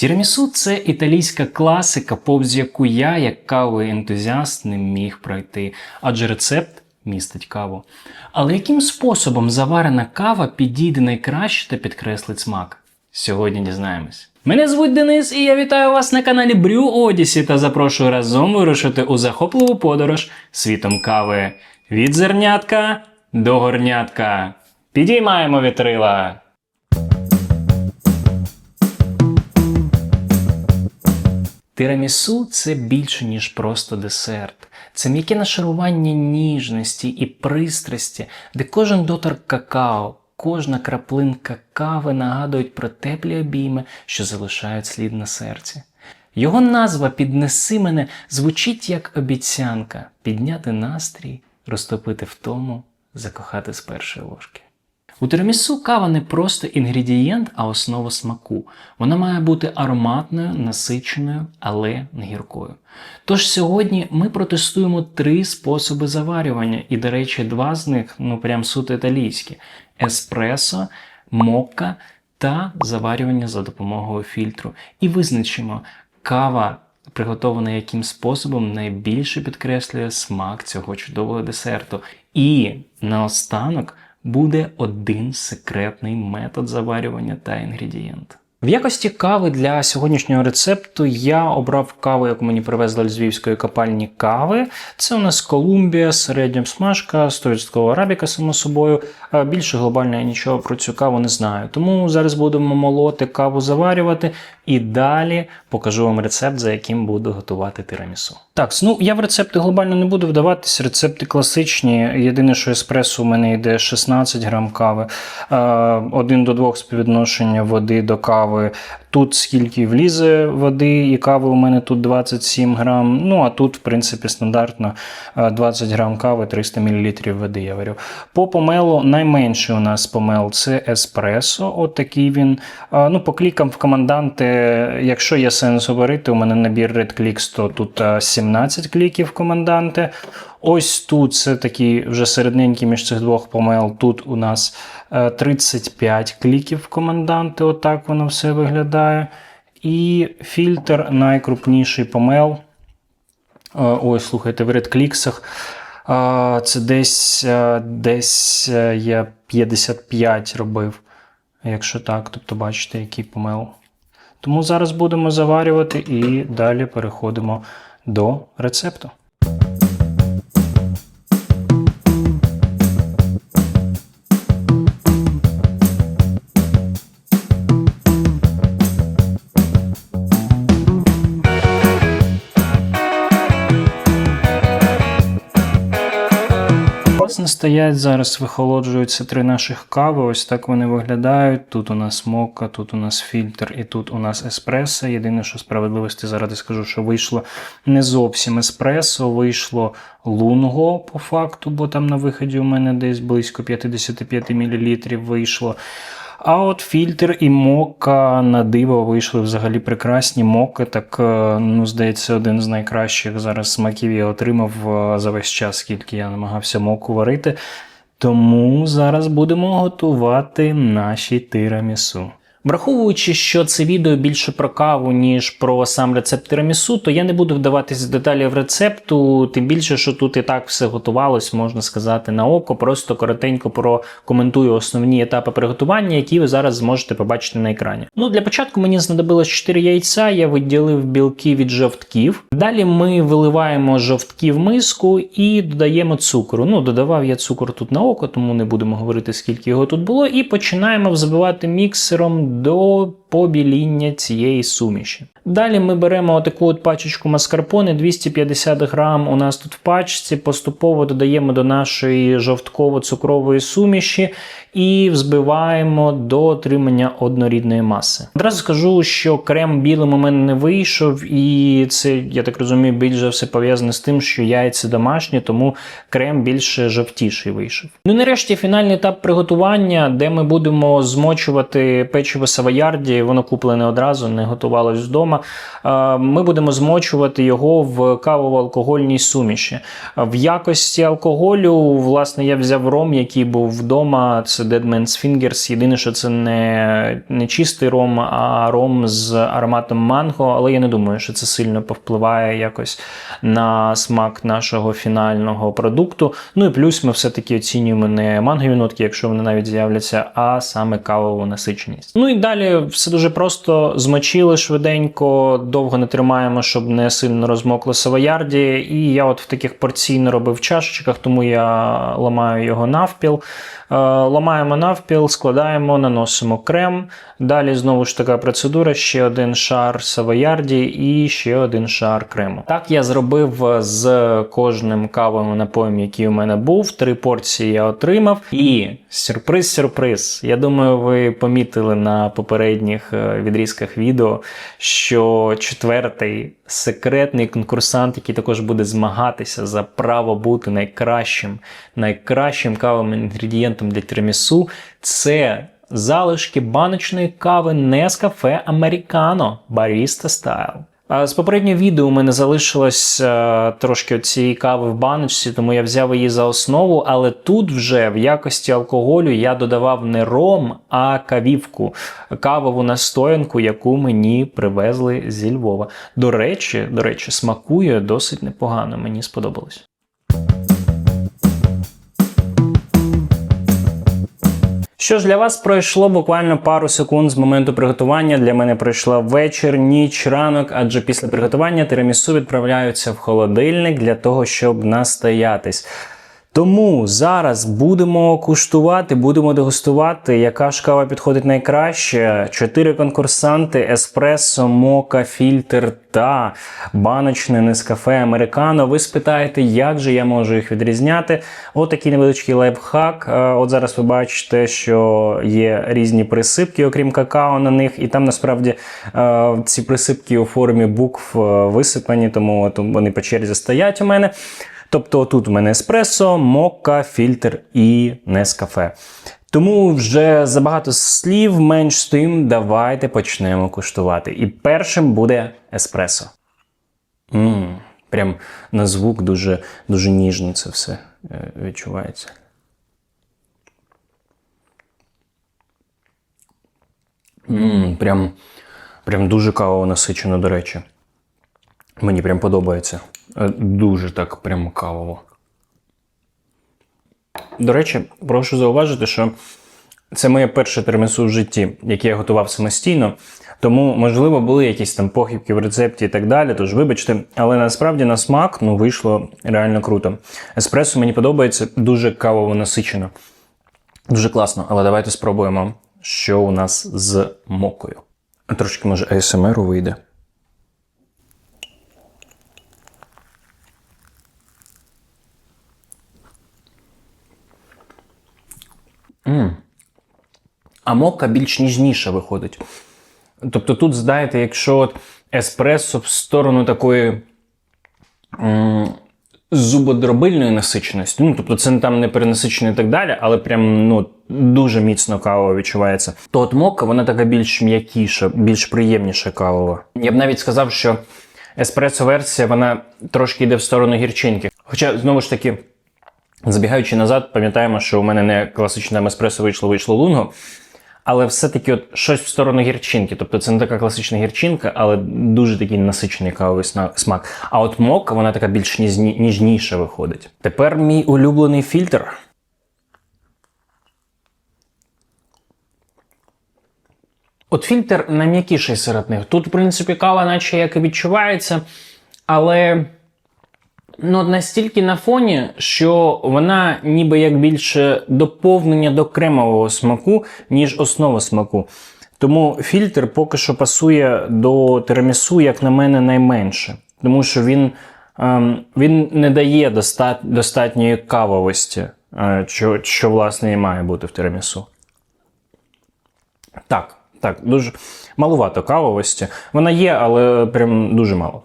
Тірамісу це італійська класика, повз яку я, як кавовий ентузіаст, не міг пройти, адже рецепт містить каву. Але яким способом заварена кава підійде найкраще та підкреслить смак? Сьогодні дізнаємось. Мене звуть Денис, і я вітаю вас на каналі Брю Одісі та запрошую разом вирушити у захопливу подорож світом кави від зернятка до горнятка. Підіймаємо вітрила! Тирамісу це більше, ніж просто десерт. Це м'яке нашарування ніжності і пристрасті, де кожен доторк какао, кожна краплинка кави нагадують про теплі обійми, що залишають слід на серці. Його назва Піднеси мене звучить як обіцянка підняти настрій, розтопити втому, закохати з першої ложки. У тирамісу кава не просто інгредієнт, а основа смаку. Вона має бути ароматною, насиченою, але не гіркою. Тож сьогодні ми протестуємо три способи заварювання, і, до речі, два з них ну прям суто італійські: еспресо, мокка та заварювання за допомогою фільтру. І визначимо, кава, приготована яким способом, найбільше підкреслює смак цього чудового десерту. І наостанок буде один секретний метод заварювання та інгредієнт. В якості кави для сьогоднішнього рецепту я обрав каву, яку мені привезли львівської копальні кави. Це у нас Колумбія, середня смажка, 100% арабіка, само собою. Більше глобально я нічого про цю каву не знаю. Тому зараз будемо молоти каву заварювати і далі покажу вам рецепт, за яким буду готувати тирамісу. Так, ну я в рецепти глобально не буду вдаватись. Рецепти класичні. Єдине, що еспресо у мене йде 16 грам кави, 1 до 2 співвідношення води до кави. Тут скільки влізе води і кави у мене тут 27 грам. Ну а тут, в принципі, стандартно е, 20 грам кави, 300 мл води. Я варю. По помелу найменший у нас помел це еспресо. От такий він. Е, Ну, по клікам в команданти, якщо є сенс говорити, у мене набір Red Clicks, то тут е, 17 кліків в команданти. Ось тут це такий вже середненький між цих двох помел. Тут у нас е, 35 кліків коменданти, отак воно все виглядає. І фільтр найкрупніший помел. Е, Ой, слухайте, в редкліксах. е, Це десь, е, десь е, я 55 робив. Якщо так, тобто бачите, який помел. Тому зараз будемо заварювати і далі переходимо до рецепту. Стоять зараз, вихолоджуються три наших кави. Ось так вони виглядають. Тут у нас мокка, тут у нас фільтр і тут у нас еспресо. Єдине, що справедливості заради скажу, що вийшло не зовсім еспресо, вийшло лунго по факту, бо там на виході у мене десь близько 55 мл вийшло. А от фільтр і мока на диво вийшли взагалі прекрасні. Мока, так, е, ну, здається, один з найкращих зараз смаків я отримав е, за весь час, скільки я намагався моку варити. Тому зараз будемо готувати наші тирамісу. Враховуючи, що це відео більше про каву, ніж про сам рецепт тирамісу, то я не буду вдаватися в деталі в рецепту, тим більше, що тут і так все готувалось, можна сказати, на око. Просто коротенько прокоментую основні етапи приготування, які ви зараз зможете побачити на екрані. Ну, для початку мені знадобилось 4 яйця, я виділив білки від жовтків. Далі ми виливаємо жовтки в миску і додаємо цукру. Ну, додавав я цукор тут на око, тому не будемо говорити, скільки його тут було. І починаємо взбивати міксером до побіління цієї суміші. Далі ми беремо отаку от пачечку маскарпоне 250 грам. У нас тут в пачці, поступово додаємо до нашої жовтково-цукрової суміші і взбиваємо до отримання однорідної маси. Одразу скажу, що крем білим у мене не вийшов, і це, я так розумію, більше все пов'язане з тим, що яйця домашні, тому крем більше жовтіший вийшов. Ну і нарешті фінальний етап приготування, де ми будемо змочувати печиво савоярді воно куплене одразу, не готувалось вдома. Ми будемо змочувати його в кавово-алкогольній суміші. В якості алкоголю, власне, я взяв ром, який був вдома. Це Dead Man's Fingers. Єдине, що це не, не чистий ром, а ром з ароматом манго. Але я не думаю, що це сильно повпливає якось на смак нашого фінального продукту. Ну і плюс ми все-таки оцінюємо не мангові нотки, якщо вони навіть з'являться, а саме кавову насиченість. Ну і далі все дуже просто змочили швиденько, довго не тримаємо, щоб не сильно розмокло савоярді. І я от в таких порційно робив чашечках, тому я ламаю його навпіл. Е, Ламаємо навпіл, складаємо, наносимо крем. Далі знову ж така процедура: ще один шар савоярді і ще один шар крему. Так я зробив з кожним кавовим напоєм, який у мене був. Три порції я отримав. І сюрприз-сюрприз. Я думаю, ви помітили на попередніх е, відрізках відео, що четвертий секретний конкурсант, який також буде змагатися за право бути найкращим, найкращим кавовим інгредієнтом для тирамісу, це залишки баночної кави Nescafe Americano Barista Style. А З попереднього відео у мене залишилось е, трошки цієї кави в баночці, тому я взяв її за основу. Але тут вже в якості алкоголю я додавав не ром, а кавівку, кавову настоянку, яку мені привезли зі Львова. До речі, до речі, смакує досить непогано. Мені сподобалось. Що ж для вас пройшло буквально пару секунд з моменту приготування. Для мене пройшла вечір, ніч, ранок, адже після приготування тирамісу відправляються в холодильник для того, щоб настоятись. Тому зараз будемо куштувати, будемо дегустувати, яка ж кава підходить найкраще. Чотири конкурсанти: еспресо, мока, фільтр та баночне нескафе американо. Ви спитаєте, як же я можу їх відрізняти? От такий невеличкий лайфхак. Е, От зараз ви бачите, що є різні присипки, окрім какао на них, і там насправді е, ці присипки у формі букв е, висипані, тому вони по черзі стоять у мене. Тобто тут у мене еспресо, мокка, фільтр і нескафе. Тому вже забагато слів, менш з тим, давайте почнемо куштувати. І першим буде еспресо. Мм, прям на звук дуже, дуже ніжно це все е, відчувається. Мм, прям, прям дуже каво насичено, до речі. Мені прям подобається. Е, Дуже так прям кавово. До речі, прошу зауважити, що це моє перше термісу в житті, яке я готував самостійно. Тому, можливо, були якісь там похибки в рецепті і так далі. Тож, вибачте, але насправді на смак ну, вийшло реально круто. Еспресо мені подобається дуже кавово насичено. Дуже класно, але давайте спробуємо, що у нас з мокою. Трошки, може, ASMR вийде. М. А мокка більш ніжніша виходить. Тобто тут, знаєте, якщо от еспресо в сторону такої м, зубодробильної насиченості, ну тобто це там не перенасичено і так далі, але прям ну, дуже міцно кава відчувається, то от мокка вона така більш м'якіша, більш приємніша кавова. Я б навіть сказав, що еспресо-версія вона трошки йде в сторону гірчинки. Хоча, знову ж таки, Забігаючи назад, пам'ятаємо, що у мене не класичне еспресо вийшло, вийшло лунго. Але все-таки от щось в сторону гірчинки. Тобто це не така класична гірчинка, але дуже такий насичений кавовий смак. А от мока, вона така більш ніжні, ніжніша виходить. Тепер мій улюблений фільтр. От фільтр найм'якіший серед них. Тут, в принципі, кава, наче як і відчувається, але ну, настільки на фоні, що вона ніби як більше доповнення до кремового смаку, ніж основа смаку. Тому фільтр поки що пасує до тирамісу, як на мене, найменше. Тому що він, ем, він не дає достат, достатньої кавовості, е, що, що власне і має бути в тирамісу. Так, так, дуже малувато кавовості. Вона є, але прям дуже мало.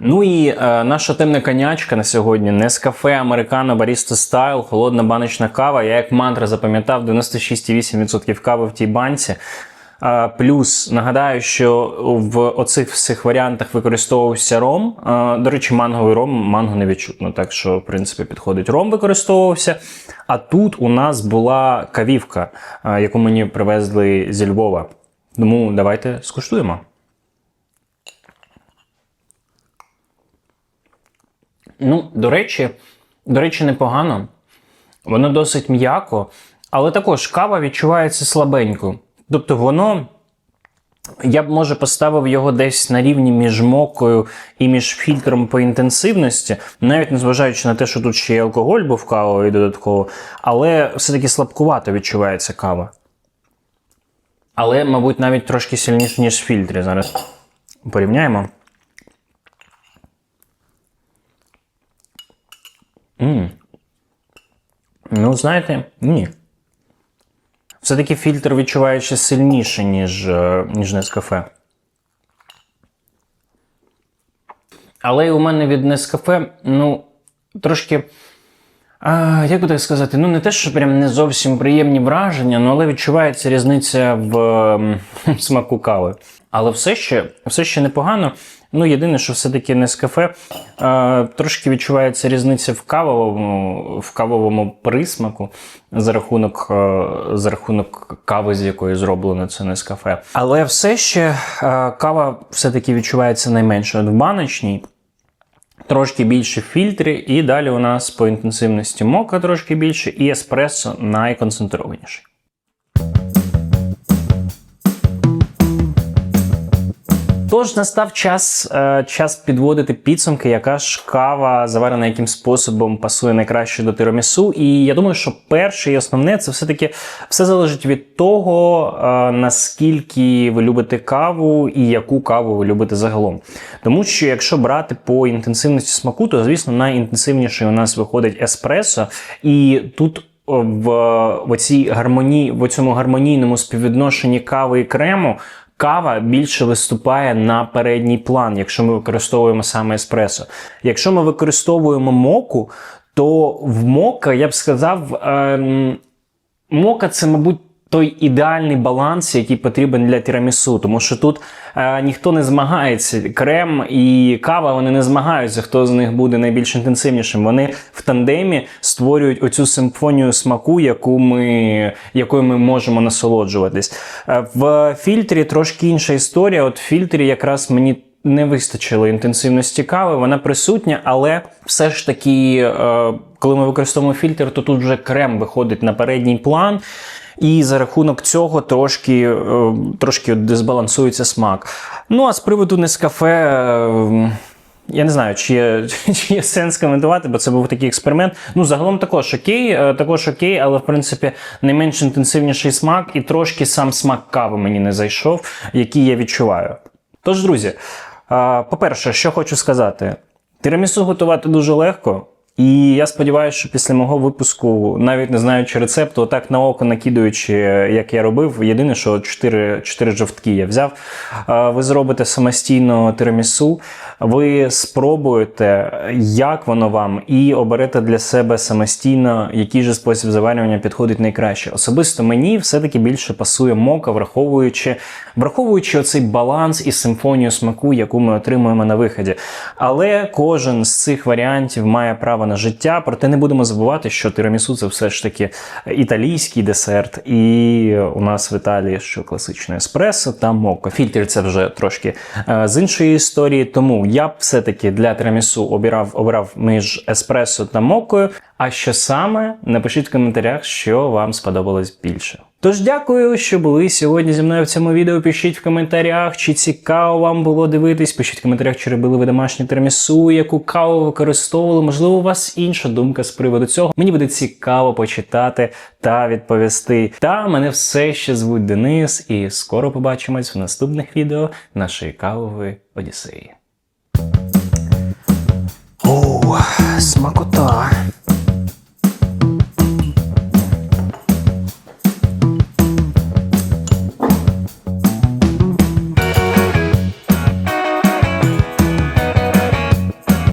Ну і е, наша темна конячка на сьогодні Nescafe Americano Barista Style, холодна баночна кава. Я як мантра запам'ятав 96,8% кави в тій банці. А, Плюс нагадаю, що в оцих всіх варіантах використовувався ром. А, До речі, манговий ром, манго не відчутно, так що, в принципі, підходить ром використовувався. А тут у нас була кавівка, а, яку мені привезли зі Львова. Тому давайте скуштуємо. Ну, до речі, до речі, непогано. Воно досить м'яко, але також кава відчувається слабенько. Тобто воно. Я б може поставив його десь на рівні між мокою і між фільтром по інтенсивності, навіть незважаючи на те, що тут ще й алкоголь був кавовий додатково, але все-таки слабкувато відчувається кава. Але, мабуть, навіть трошки сильніше, ніж в фільтрі. Зараз порівняємо. М Ну, знаєте, ні. Все-таки фільтр відчуває ще сильніше, ніж, е, ніж Нескафе. Але у мене від Нескафе, ну, трошки. А, як би так сказати, ну не те, що прям не зовсім приємні враження, ну, але відчувається різниця в ем, смаку кави. Але все ще, все ще непогано. Ну, єдине, що все-таки не з кафе. Трошки відчувається різниця в кавовому, в кавовому присмаку за рахунок, е, за рахунок кави, з якої зроблено це не з кафе. Але все ще е, кава все-таки відчувається найменше в баночній. Трошки більше в фільтрі, і далі у нас по інтенсивності мока трошки більше, і еспресо найконцентрованіший. Тож настав час е, час підводити підсумки, яка ж кава заварена яким способом пасує найкраще до тирамісу. І я думаю, що перше і основне це все-таки все залежить від того, е, наскільки ви любите каву і яку каву ви любите загалом. Тому що якщо брати по інтенсивності смаку, то звісно найінтенсивніший у нас виходить еспресо, і тут. В, в, цій гармонії, в цьому гармонійному співвідношенні кави і крему Кава більше виступає на передній план, якщо ми використовуємо саме еспресо. Якщо ми використовуємо моку, то в мока, я б сказав, ем, мока це, мабуть, той ідеальний баланс, який потрібен для тірамісу, тому що тут е, ніхто не змагається. Крем і кава вони не змагаються, хто з них буде найбільш інтенсивнішим. Вони в тандемі створюють оцю симфонію смаку, яку ми, якою ми можемо насолоджуватись. Е, в фільтрі трошки інша історія. От в фільтрі якраз мені. Не вистачило інтенсивності кави, вона присутня, але все ж таки, е, коли ми використовуємо фільтр, то тут вже крем виходить на передній план. І за рахунок цього трошки е, трошки дисбалансується смак. Ну а з приводу Нескафе, е, я не знаю, чи є, чи є сенс коментувати, бо це був такий експеримент. Ну, загалом також окей, е, також окей, але в принципі найменш інтенсивніший смак, і трошки сам смак кави мені не зайшов, який я відчуваю. Тож, друзі, по-перше, що хочу сказати: тирамісу готувати дуже легко. І я сподіваюся, що після мого випуску, навіть не знаючи рецепту, отак на око накидуючи, як я робив, єдине, що 4 4 жовтки я взяв. Ви зробите самостійно тирамісу, ви спробуєте, як воно вам, і оберете для себе самостійно, який же спосіб заварювання підходить найкраще. Особисто мені все-таки більше пасує мока, враховуючи враховуючи оцей баланс і симфонію смаку, яку ми отримуємо на виході. Але кожен з цих варіантів має право на життя. Проте не будемо забувати, що тирамісу це все ж таки італійський десерт, і у нас в Італії що класичне еспресо та моко. Фільтр це вже трошки е, з іншої історії. Тому я б все-таки для тирамісу обирав обирав між еспресо та мокою. А що саме напишіть в коментарях, що вам сподобалось більше. Тож дякую, що були сьогодні зі мною в цьому відео. Пишіть в коментарях, чи цікаво вам було дивитись. Пишіть в коментарях, чи робили ви домашнє термісу, яку каву використовували. Можливо, у вас інша думка з приводу цього. Мені буде цікаво почитати та відповісти. Та мене все ще звуть Денис, і скоро побачимось в наступних відео нашої кавової Одіссеї. Оу, смакота.